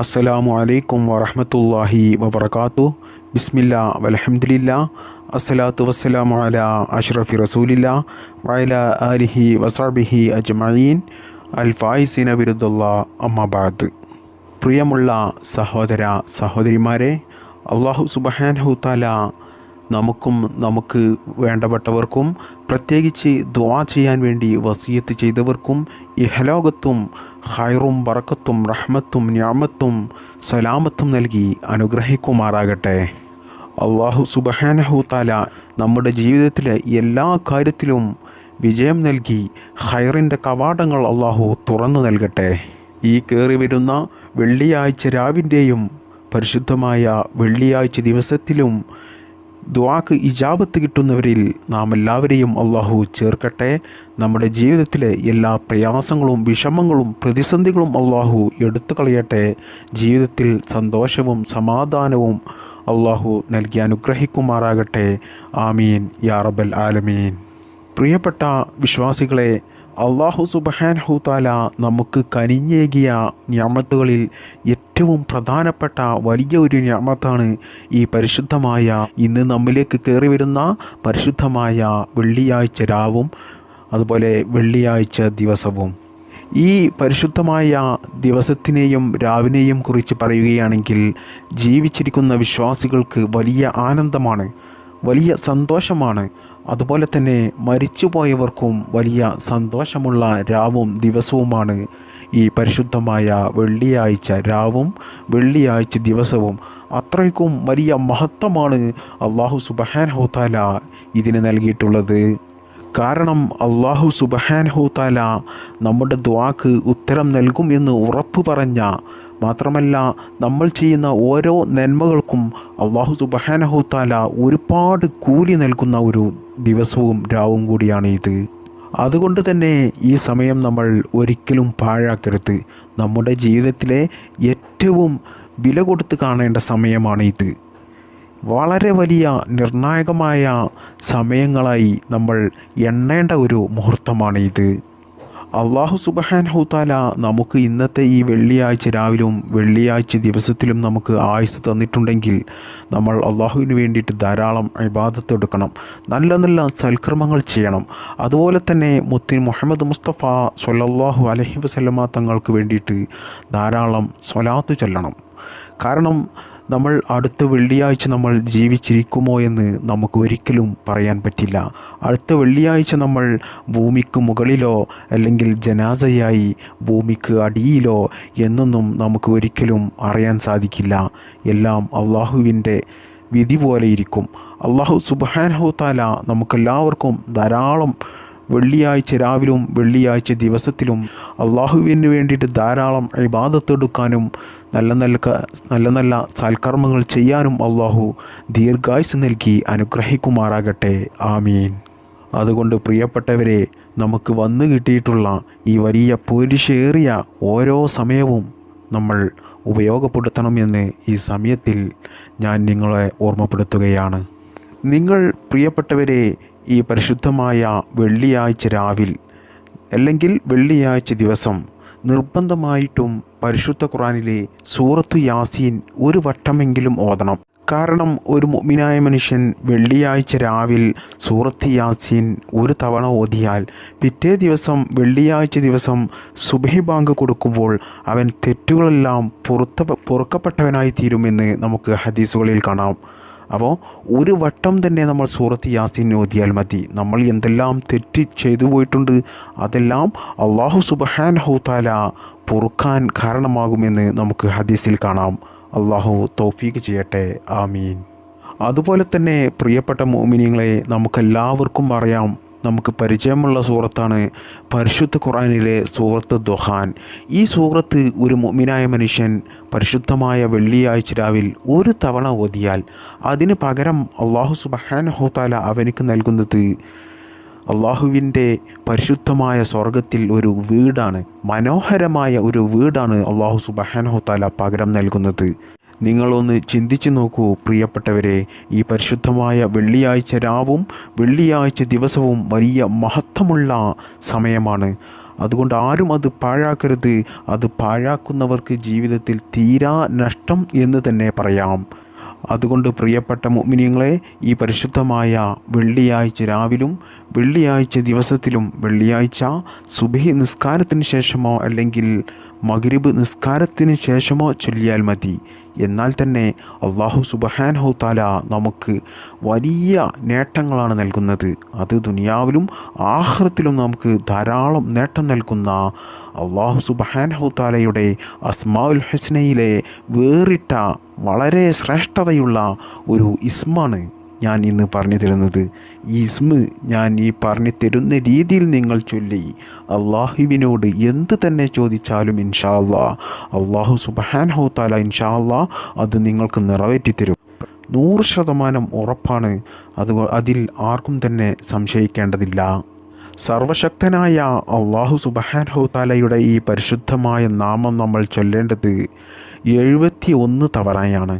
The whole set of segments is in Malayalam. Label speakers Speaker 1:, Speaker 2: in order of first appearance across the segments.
Speaker 1: അസ്സലാമു അലൈക്കും വറഹമത്തല്ലാഹി വബർക്കാത്തു ബിസ്മില്ല വലഹമുല്ല അസ്സലാത്തു വസ്സലാമു അല അഷ്റഫി റസൂലില്ല. വയല അലിഹി വസാബിഹി അജ്മഈൻ. അൽ ഫായിസിന വിരുദ്ധുള്ള അമ്മബാദ് പ്രിയമുള്ള സഹോദര സഹോദരിമാരെ അള്ളാഹു സുബഹാൻഹുത്താല നമുക്കും നമുക്ക് വേണ്ടപ്പെട്ടവർക്കും പ്രത്യേകിച്ച് ദ്വാ ചെയ്യാൻ വേണ്ടി വസീയത്ത് ചെയ്തവർക്കും ഇഹലോകത്തും ഹൈറും ബറക്കത്തും റഹ്മത്തും ഞാമത്തും സലാമത്തും നൽകി അനുഗ്രഹിക്കുമാറാകട്ടെ. അള്ളാഹു സുബഹാനഹുത്താല നമ്മുടെ ജീവിതത്തിലെ എല്ലാ കാര്യത്തിലും വിജയം നൽകി ഹൈറിന്റെ കവാടങ്ങൾ അള്ളാഹു തുറന്നു നൽകട്ടെ. ഈ കയറി വരുന്ന വെള്ളിയാഴ്ച രാവിന്റെയും പരിശുദ്ധമായ വെള്ളിയാഴ്ച ദിവസത്തിലും ദ്വാക്ക് ഇജാബത്ത് കിട്ടുന്നവരിൽ നാം എല്ലാവരെയും അള്ളാഹു ചേർക്കട്ടെ. നമ്മുടെ ജീവിതത്തിലെ എല്ലാ പ്രയാസങ്ങളും വിഷമങ്ങളും പ്രതിസന്ധികളും അള്ളാഹു എടുത്തു കളയട്ടെ. ജീവിതത്തിൽ സന്തോഷവും സമാധാനവും അള്ളാഹു നൽകി അനുഗ്രഹിക്കുമാറാകട്ടെ. ആമീൻ. യാറബൽ ആലമീൻ. പ്രിയപ്പെട്ട വിശ്വാസികളെ അള്ളാഹു സുബഹാൻഹുതാല നമുക്ക് കനിഞ്ഞേകിയ ഞാമത്തുകളിൽ ഏറ്റവും പ്രധാനപ്പെട്ട വലിയ ഒരു ഞാമത്താണ് ഈ പരിശുദ്ധമായ ഇന്ന് നമ്മിലേക്ക് കയറി വരുന്ന പരിശുദ്ധമായ വെള്ളിയാഴ്ച രാവും അതുപോലെ വെള്ളിയാഴ്ച ദിവസവും. ഈ പരിശുദ്ധമായ ദിവസത്തിനെയും രാവിനെയും കുറിച്ച് പറയുകയാണെങ്കിൽ ജീവിച്ചിരിക്കുന്ന വിശ്വാസികൾക്ക് വലിയ ആനന്ദമാണ് വലിയ സന്തോഷമാണ്. അതുപോലെ തന്നെ മരിച്ചുപോയവർക്കും വലിയ സന്തോഷമുള്ള രാവും ദിവസവുമാണ് ഈ പരിശുദ്ധമായ വെള്ളിയാഴ്ച രാവും വെള്ളിയാഴ്ച ദിവസവും അത്രയ്ക്കും വലിയ മഹത്വമാണ് അള്ളാഹു സുബഹാൻഹുത്താല ഇതിന് നൽകിയിട്ടുള്ളത്. കാരണം അള്ളാഹു സുബഹാൻഹുത്താല നമ്മുടെ ദ്വാക്ക് ഉത്തരം നൽകും എന്ന് ഉറപ്പ് പറഞ്ഞ മാത്രമല്ല നമ്മൾ ചെയ്യുന്ന ഓരോ നന്മകൾക്കും അള്ളാഹു സുബഹാനഹുത്താല ഒരുപാട് കൂലി നൽകുന്ന ഒരു ദിവസവും രാവും കൂടിയാണ് ഇത്. അതുകൊണ്ട് തന്നെ ഈ സമയം നമ്മൾ ഒരിക്കലും പാഴാക്കരുത്. നമ്മുടെ ജീവിതത്തിലെ ഏറ്റവും വില കൊടുത്ത് കാണേണ്ട സമയമാണ് ഇത്. വളരെ വലിയ നിർണായകമായ സമയങ്ങളായി നമ്മൾ എണ്ണേണ്ട ഒരു മുഹൂർത്തമാണ് ഇത്. അള്ളാഹു സുബഹാൻ ഹുത്താല നമുക്ക് ഇന്നത്തെ ഈ വെള്ളിയാഴ്ച രാവിലും വെള്ളിയാഴ്ച ദിവസത്തിലും നമുക്ക് ആയുസ് തന്നിട്ടുണ്ടെങ്കിൽ നമ്മൾ അള്ളാഹുവിന് വേണ്ടിയിട്ട് ധാരാളം ഇബാദത്ത് എടുക്കണം. നല്ല നല്ല സൽക്രമങ്ങൾ ചെയ്യണം. അതുപോലെ തന്നെ മുത്തിൻ മുഹമ്മദ് മുസ്തഫ സൊല്ലാഹു അലഹി വസല്ലമ തങ്ങൾക്ക് വേണ്ടിയിട്ട് ധാരാളം സ്വലാത്ത് ചൊല്ലണം. കാരണം നമ്മൾ അടുത്ത വെള്ളിയാഴ്ച നമ്മൾ ജീവിച്ചിരിക്കുമോ എന്ന് നമുക്ക് ഒരിക്കലും പറയാൻ പറ്റില്ല. അടുത്ത വെള്ളിയാഴ്ച നമ്മൾ ഭൂമിക്ക് മുകളിലോ അല്ലെങ്കിൽ ജനാസയായി ഭൂമിക്ക് അടിയിലോ എന്നൊന്നും നമുക്ക് ഒരിക്കലും അറിയാൻ സാധിക്കില്ല. എല്ലാം അള്ളാഹുവിന്റെ വിധി പോലെ ഇരിക്കും. അള്ളാഹു താല നമുക്കെല്ലാവർക്കും ധാരാളം വെള്ളിയാഴ്ച രാവിലും വെള്ളിയാഴ്ച ദിവസത്തിലും അള്ളാഹുവിന് വേണ്ടിയിട്ട് ധാരാളം ഇബാദത്തെടുക്കാനും നല്ല നല്ല നല്ല നല്ല സൽക്കർമ്മങ്ങൾ ചെയ്യാനും അള്ളാഹു ദീർഘായുസ് നൽകി അനുഗ്രഹിക്കുമാറാകട്ടെ. ആമീൻ. അതുകൊണ്ട് പ്രിയപ്പെട്ടവരെ നമുക്ക് വന്നു കിട്ടിയിട്ടുള്ള ഈ വലിയ പൊരിശേറിയ ഓരോ സമയവും നമ്മൾ ഉപയോഗപ്പെടുത്തണമെന്ന് ഈ സമയത്തിൽ ഞാൻ നിങ്ങളെ ഓർമ്മപ്പെടുത്തുകയാണ്. നിങ്ങൾ പ്രിയപ്പെട്ടവരെ ഈ പരിശുദ്ധമായ വെള്ളിയാഴ്ച രാവിൽ അല്ലെങ്കിൽ വെള്ളിയാഴ്ച ദിവസം നിർബന്ധമായിട്ടും പരിശുദ്ധ ഖുറാനിലെ സൂറത്തു യാസീൻ ഒരു വട്ടമെങ്കിലും ഓതണം. കാരണം ഒരു മുഅ്മിനായ മനുഷ്യൻ വെള്ളിയാഴ്ച രാവിൽ സൂറത്ത് യാസീൻ ഒരു തവണ ഓതിയാൽ പിറ്റേ ദിവസം വെള്ളിയാഴ്ച ദിവസം സുബഹി ബാങ്ക് കൊടുക്കുമ്പോൾ അവൻ തെറ്റുകളെല്ലാം പുറത്ത പൊറുക്കപ്പെട്ടവനായി തീരുമെന്ന് നമുക്ക് ഹദീസുകളിൽ കാണാം. അപ്പോൾ ഒരു വട്ടം തന്നെ നമ്മൾ സൂറത്ത് യാസീൻ ഓതിയാൽ മതി. നമ്മൾ എന്തെല്ലാം തെറ്റ് ചെയ്തു പോയിട്ടുണ്ട് അതെല്ലാം അള്ളാഹു സുബഹാൻ ഹൗത്താല പൊറുക്കാൻ കാരണമാകുമെന്ന് നമുക്ക് ഹദീസിൽ കാണാം. അള്ളാഹു തൗഫീക്ക് ചെയ്യട്ടെ. ആമീൻ. അതുപോലെ തന്നെ പ്രിയപ്പെട്ട മോമിനിയങ്ങളെ നമുക്കെല്ലാവർക്കും അറിയാം നമുക്ക് പരിചയമുള്ള സൂറത്താണ് പരിശുദ്ധ ഖുറാനിലെ സൂറത്ത് ദുഹാൻ. ഈ സൂറത്ത് ഒരു മുമിനായ മനുഷ്യൻ പരിശുദ്ധമായ വെള്ളിയാഴ്ച രാവിൽ ഒരു തവണ ഓതിയാൽ അതിന് പകരം അള്ളാഹു അവനക്ക് അവനിക്ക് നൽകുന്നത് അള്ളാഹുവിന്റെ പരിശുദ്ധമായ സ്വർഗത്തിൽ ഒരു വീടാണ്. മനോഹരമായ ഒരു വീടാണ് അള്ളാഹു സുബഹാനഹുത്താല പകരം നൽകുന്നത്. നിങ്ങളൊന്ന് ചിന്തിച്ചു നോക്കൂ പ്രിയപ്പെട്ടവരെ. ഈ പരിശുദ്ധമായ വെള്ളിയാഴ്ച രാവും വെള്ളിയാഴ്ച ദിവസവും വലിയ മഹത്വമുള്ള സമയമാണ്. അതുകൊണ്ട് ആരും അത് പാഴാക്കരുത്. അത് പാഴാക്കുന്നവർക്ക് ജീവിതത്തിൽ തീരാ നഷ്ടം എന്ന് തന്നെ പറയാം. അതുകൊണ്ട് പ്രിയപ്പെട്ട മുഅ്മിനീങ്ങളെ ഈ പരിശുദ്ധമായ വെള്ളിയാഴ്ച രാവിലും വെള്ളിയാഴ്ച ദിവസത്തിലും വെള്ളിയാഴ്ച സുബഹി നിസ്കാരത്തിന് ശേഷമോ അല്ലെങ്കിൽ മകരിബ് നിസ്കാരത്തിന് ശേഷമോ ചൊല്ലിയാൽ മതി. എന്നാൽ തന്നെ അള്ളാഹു താല നമുക്ക് വലിയ നേട്ടങ്ങളാണ് നൽകുന്നത്. അത് ദുനിയാവിലും ആഹ്റത്തിലും നമുക്ക് ധാരാളം നേട്ടം നൽകുന്ന അള്ളാഹു സുബഹാനഹു താലയുടെ അസ്മാഉൽ ഹസ്നയിലെ വേറിട്ട വളരെ ശ്രേഷ്ഠതയുള്ള ഒരു ഇസ്മാണ്. ഞാൻ ഇന്ന് പറഞ്ഞു തരുന്നത്. ഇസ്മ് ഞാൻ ഈ പറഞ്ഞു തരുന്ന രീതിയിൽ നിങ്ങൾ ചൊല്ലി. അള്ളാഹുവിനോട് എന്ത് തന്നെ ചോദിച്ചാലും ഇൻഷാ അള്ളാ അള്ളാഹു സുബഹാൻ ഹൗത്താല ഇൻഷാ അള്ളാ അത് നിങ്ങൾക്ക് നിറവേറ്റിത്തരും നൂറ് ശതമാനം ഉറപ്പാണ്. അത് അതിൽ ആർക്കും തന്നെ സംശയിക്കേണ്ടതില്ല. സർവശക്തനായ അള്ളാഹു സുബഹാൻ ഹൗത്താലയുടെ ഈ പരിശുദ്ധമായ നാമം നമ്മൾ ചൊല്ലേണ്ടത് എഴുപത്തി ഒന്ന് തവണയാണ്.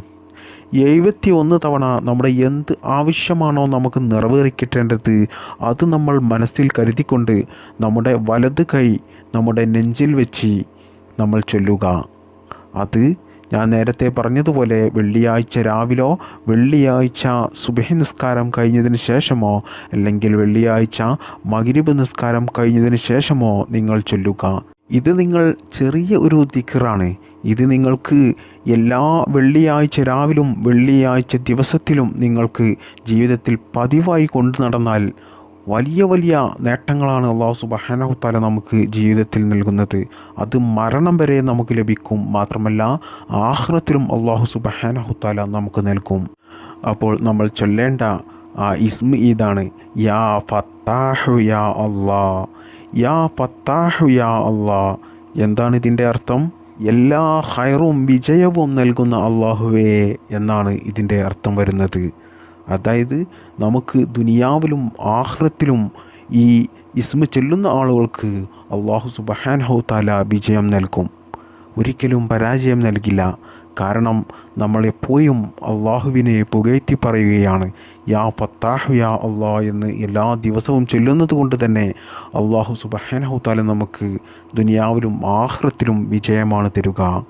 Speaker 1: എഴുപത്തി ഒന്ന് തവണ നമ്മുടെ എന്ത് ആവശ്യമാണോ നമുക്ക് നിറവേറിക്കിട്ടേണ്ടത് അത് നമ്മൾ മനസ്സിൽ കരുതിക്കൊണ്ട് നമ്മുടെ വലത് കൈ നമ്മുടെ നെഞ്ചിൽ വെച്ച് നമ്മൾ ചൊല്ലുക. അത് ഞാൻ നേരത്തെ പറഞ്ഞതുപോലെ വെള്ളിയാഴ്ച രാവിലോ വെള്ളിയാഴ്ച സുബഹി നിസ്കാരം കഴിഞ്ഞതിന് ശേഷമോ അല്ലെങ്കിൽ വെള്ളിയാഴ്ച മകിരിബ് നിസ്കാരം കഴിഞ്ഞതിന് ശേഷമോ നിങ്ങൾ ചൊല്ലുക. ഇത് നിങ്ങൾ ചെറിയ ഒരു ദിക്കറാണ് ഇത് നിങ്ങൾക്ക് എല്ലാ വെള്ളിയാഴ്ച രാവിലും വെള്ളിയാഴ്ച ദിവസത്തിലും നിങ്ങൾക്ക് ജീവിതത്തിൽ പതിവായി കൊണ്ടു നടന്നാൽ വലിയ വലിയ നേട്ടങ്ങളാണ് അള്ളാഹു സുബഹാനഹുത്താല നമുക്ക് ജീവിതത്തിൽ നൽകുന്നത്. അത് മരണം വരെ നമുക്ക് ലഭിക്കും. മാത്രമല്ല ആഹ്റത്തിലും അള്ളാഹു സുബഹാനഹുത്താല നമുക്ക് നൽകും. അപ്പോൾ നമ്മൾ ചൊല്ലേണ്ട ആ ഇസ്മ ഇതാണ്. യാ ഫത്താഹു യാ അള്ളാ യാ പത്താഹു യാ അള്ളാ. എന്താണ് ഇതിന്റെ അർത്ഥം? എല്ലാ ഹൈറും വിജയവും നൽകുന്ന അള്ളാഹുവേ എന്നാണ് ഇതിന്റെ അർത്ഥം വരുന്നത്. അതായത് നമുക്ക് ദുനിയാവിലും ആഹ്റത്തിലും ഈ ഇസ്മ ചെല്ലുന്ന ആളുകൾക്ക് അള്ളാഹു സുബഹാൻ ഹൗത്താല വിജയം നൽകും. ഒരിക്കലും പരാജയം നൽകില്ല. കാരണം നമ്മൾ എപ്പോഴും അള്ളാഹുവിനെ പുകഴ്ത്തി പറയുകയാണ് യാ ഫത്താഹ് യാ അള്ളാഹ് എന്ന് എല്ലാ ദിവസവും ചൊല്ലുന്നത് കൊണ്ട് തന്നെ അള്ളാഹു സുബഹനഹുത്താല നമുക്ക് ദുനിയാവിലും ആഹ്റത്തിലും വിജയമാണ് തരുക.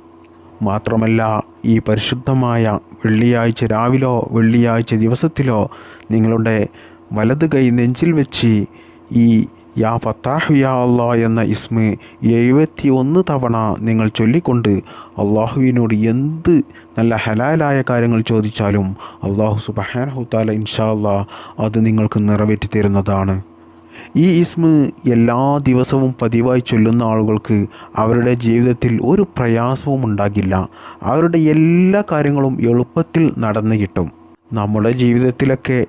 Speaker 1: മാത്രമല്ല ഈ പരിശുദ്ധമായ വെള്ളിയാഴ്ച രാവിലോ വെള്ളിയാഴ്ച ദിവസത്തിലോ നിങ്ങളുടെ വലത് കൈ നെഞ്ചിൽ വെച്ച് ഈ യാ ഫത്താഹു യാ അള്ളാ എന്ന ഇസ്മ എഴുപത്തി ഒന്ന് തവണ നിങ്ങൾ ചൊല്ലിക്കൊണ്ട് അള്ളാഹുവിനോട് എന്ത് നല്ല ഹലാലായ കാര്യങ്ങൾ ചോദിച്ചാലും അള്ളാഹു സുബഹാനഹുത്താല ഇൻഷാ അള്ളാ അത് നിങ്ങൾക്ക് നിറവേറ്റി തരുന്നതാണ്. ഈ ഇസ്മ എല്ലാ ദിവസവും പതിവായി ചൊല്ലുന്ന ആളുകൾക്ക് അവരുടെ ജീവിതത്തിൽ ഒരു പ്രയാസവും ഉണ്ടാകില്ല. അവരുടെ എല്ലാ കാര്യങ്ങളും എളുപ്പത്തിൽ നടന്നു കിട്ടും. നമ്മുടെ ജീവിതത്തിലൊക്കെ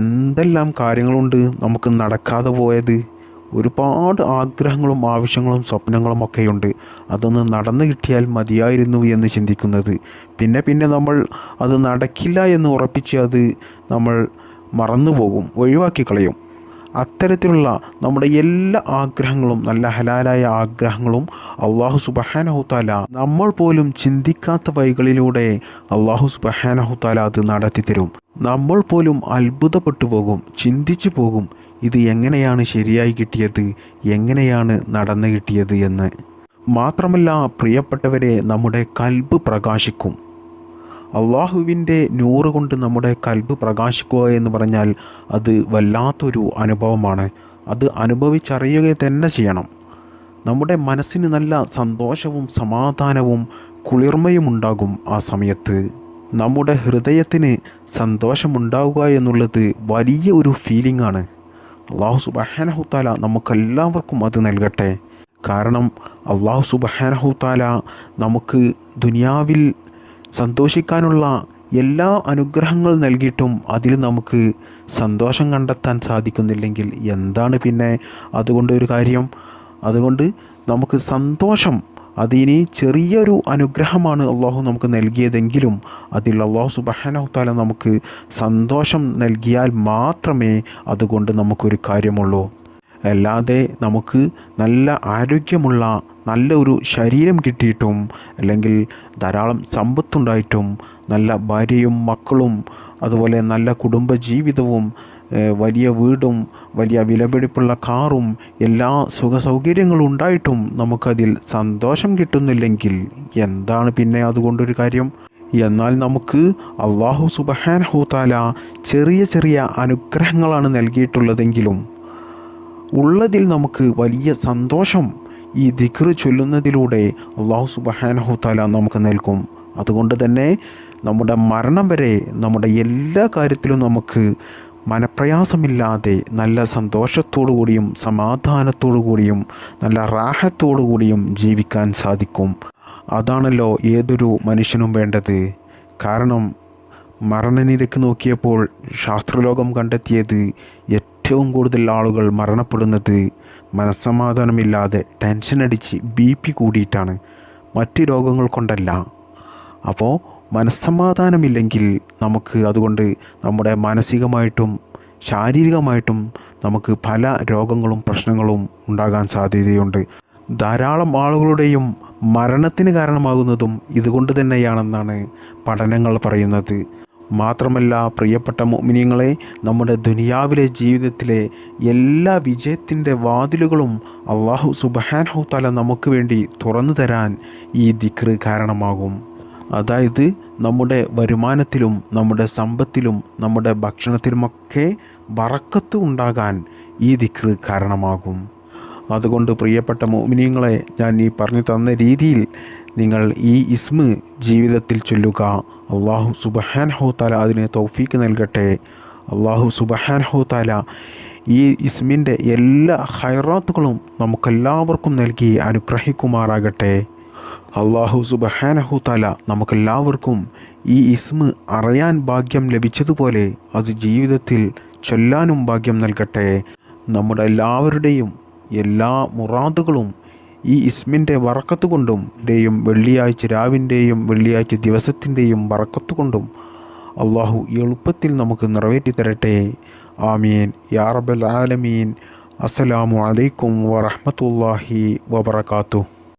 Speaker 1: എന്തെല്ലാം കാര്യങ്ങളുണ്ട് നമുക്ക് നടക്കാതെ പോയത്? ഒരുപാട് ആഗ്രഹങ്ങളും ആവശ്യങ്ങളും സ്വപ്നങ്ങളും ഒക്കെയുണ്ട്. അതൊന്ന് നടന്നു കിട്ടിയാൽ മതിയായിരുന്നു എന്ന് ചിന്തിക്കുന്നത്. പിന്നെ പിന്നെ നമ്മൾ അത് നടക്കില്ല എന്ന് ഉറപ്പിച്ച് അത് നമ്മൾ മറന്നു പോകും ഒഴിവാക്കി കളയും. അത്തരത്തിലുള്ള നമ്മുടെ എല്ലാ ആഗ്രഹങ്ങളും നല്ല ഹലാലായ ആഗ്രഹങ്ങളും അള്ളാഹു സുബഹാനഹുത്താല നമ്മൾ പോലും ചിന്തിക്കാത്ത വഴികളിലൂടെ അള്ളാഹു സുബഹാനഹുത്താല അത് നടത്തി തരും നമ്മൾ പോലും അത്ഭുതപ്പെട്ടു പോകും ചിന്തിച്ചു പോകും. ഇത് എങ്ങനെയാണ് ശരിയായി കിട്ടിയത്? എങ്ങനെയാണ് നടന്നു കിട്ടിയത് എന്ന്. മാത്രമല്ല പ്രിയപ്പെട്ടവരെ നമ്മുടെ കൽബ് പ്രകാശിക്കും. അള്ളാഹുവിന്റെ നൂറ് കൊണ്ട് നമ്മുടെ കൽബ് പ്രകാശിക്കുക എന്ന് പറഞ്ഞാൽ അത് വല്ലാത്തൊരു അനുഭവമാണ്. അത് അനുഭവിച്ചറിയുക തന്നെ ചെയ്യണം. നമ്മുടെ മനസ്സിന് നല്ല സന്തോഷവും സമാധാനവും കുളിർമയും ഉണ്ടാകും ആ സമയത്ത്. നമ്മുടെ ഹൃദയത്തിന് സന്തോഷമുണ്ടാവുക എന്നുള്ളത് വലിയ ഒരു ഫീലിംഗ് ആണ്. അള്ളാഹു സുബഹാനഹുത്താല നമുക്കെല്ലാവർക്കും അത് നൽകട്ടെ. കാരണം അള്ളാഹു സുബഹാനഹുത്താല നമുക്ക് ദുനിയാവിൽ സന്തോഷിക്കാനുള്ള എല്ലാ അനുഗ്രഹങ്ങൾ നൽകിയിട്ടും അതിൽ നമുക്ക് സന്തോഷം കണ്ടെത്താൻ സാധിക്കുന്നില്ലെങ്കിൽ എന്താണ് പിന്നെ അതുകൊണ്ട് ഒരു കാര്യം? അതുകൊണ്ട് നമുക്ക് സന്തോഷം അതിനി ചെറിയൊരു അനുഗ്രഹമാണ് അള്ളാഹു നമുക്ക് നൽകിയതെങ്കിലും അതിൽ അള്ളാഹു സുബഹാനഹുത്താല നമുക്ക് സന്തോഷം നൽകിയാൽ മാത്രമേ അതുകൊണ്ട് നമുക്കൊരു കാര്യമുള്ളൂ. അല്ലാതെ നമുക്ക് നല്ല ആരോഗ്യമുള്ള നല്ല ഒരു ശരീരം കിട്ടിയിട്ടും അല്ലെങ്കിൽ ധാരാളം സമ്പത്തുണ്ടായിട്ടും നല്ല ഭാര്യയും മക്കളും അതുപോലെ നല്ല കുടുംബ ജീവിതവും ഏഹ്, വലിയ വീടും വലിയ വിലപിടിപ്പുള്ള കാറും എല്ലാ സുഖ സൗകര്യങ്ങളും ഉണ്ടായിട്ടും നമുക്കതിൽ സന്തോഷം കിട്ടുന്നില്ലെങ്കിൽ എന്താണ് പിന്നെ അതുകൊണ്ടൊരു കാര്യം? എന്നാൽ നമുക്ക് അള്ളാഹു സുബഹാനഹുതാല ചെറിയ ചെറിയ അനുഗ്രഹങ്ങളാണ് നൽകിയിട്ടുള്ളതെങ്കിലും ഉള്ളതിൽ നമുക്ക് വലിയ സന്തോഷം ഈ ദിക്ർ ചൊല്ലുന്നതിലൂടെ അള്ളാഹു സുബഹാൻ താല നമുക്ക് നൽകും. അതുകൊണ്ട് തന്നെ നമ്മുടെ മരണം വരെ നമ്മുടെ എല്ലാ കാര്യത്തിലും നമുക്ക് മനപ്രയാസമില്ലാതെ നല്ല സന്തോഷത്തോടു കൂടിയും സമാധാനത്തോടു കൂടിയും നല്ല റാഹത്തോടു കൂടിയും ജീവിക്കാൻ സാധിക്കും. അതാണല്ലോ ഏതൊരു മനുഷ്യനും വേണ്ടത്. കാരണം മരണനിരക്ക് നോക്കിയപ്പോൾ ശാസ്ത്രലോകം കണ്ടെത്തിയത് ഏറ്റവും കൂടുതൽ ആളുകൾ മരണപ്പെടുന്നത് മനസ്സമാധാനമില്ലാതെ ടെൻഷൻ അടിച്ച് ബി പി കൂടിയിട്ടാണ്. മറ്റ് രോഗങ്ങൾ കൊണ്ടല്ല. അപ്പോൾ മനസ്സമാധാനമില്ലെങ്കിൽ നമുക്ക് അതുകൊണ്ട് നമ്മുടെ മാനസികമായിട്ടും ശാരീരികമായിട്ടും നമുക്ക് പല രോഗങ്ങളും പ്രശ്നങ്ങളും ഉണ്ടാകാൻ സാധ്യതയുണ്ട്. ധാരാളം ആളുകളുടെയും മരണത്തിന് കാരണമാകുന്നതും ഇതുകൊണ്ട് തന്നെയാണെന്നാണ് പഠനങ്ങൾ പറയുന്നത്. മാത്രമല്ല പ്രിയപ്പെട്ട മോമിനിയങ്ങളെ നമ്മുടെ ദുനിയാവിലെ ജീവിതത്തിലെ എല്ലാ വിജയത്തിന്റെ വാതിലുകളും അള്ളാഹു സുബഹാൻഹു തല നമുക്ക് വേണ്ടി തുറന്നു തരാൻ ഈ ദിക്റ് കാരണമാകും. അതായത് നമ്മുടെ വരുമാനത്തിലും നമ്മുടെ സമ്പത്തിലും നമ്മുടെ ഭക്ഷണത്തിലുമൊക്കെ വറക്കത്ത് ഉണ്ടാകാൻ ഈ ദിക്റ് കാരണമാകും. അതുകൊണ്ട് പ്രിയപ്പെട്ട മോമിനിയങ്ങളെ ഞാൻ ഈ പറഞ്ഞു തന്ന രീതിയിൽ നിങ്ങൾ ഈ ഇസ്മ് ജീവിതത്തിൽ ചൊല്ലുക. അള്ളാഹു സുബഹാൻ ഹോത്താല അതിന് തൗഫീക്ക് നൽകട്ടെ. അള്ളാഹു സുബഹാൻ ഹോത്താല ഈ ഇസ്മിന്റെ എല്ലാ ഹൈറാത്തുകളും നമുക്കെല്ലാവർക്കും നൽകി അനുഗ്രഹിക്കുമാറാകട്ടെ. അള്ളാഹു സുബഹാനഹു തല നമുക്കെല്ലാവർക്കും ഈ ഇസ്മ അറിയാൻ ഭാഗ്യം ലഭിച്ചതുപോലെ അത് ജീവിതത്തിൽ ചൊല്ലാനും ഭാഗ്യം നൽകട്ടെ. നമ്മുടെ എല്ലാവരുടെയും എല്ലാ മുറാദുകളും ഈ ഇസ്മിന്റെ വറക്കത്ത് കൊണ്ടും ന്റെയും വെള്ളിയാഴ്ച രാവിന്റെയും വെള്ളിയാഴ്ച ദിവസത്തിന്റെയും വറക്കത്ത് കൊണ്ടും അള്ളാഹു എളുപ്പത്തിൽ നമുക്ക് നിറവേറ്റി തരട്ടെ. ആമീൻ. യാറബൽ ആലമീൻ. അസ്സലാമു അലൈക്കും വറഹ്മത്തുള്ളാഹി വബറകാതുഹു.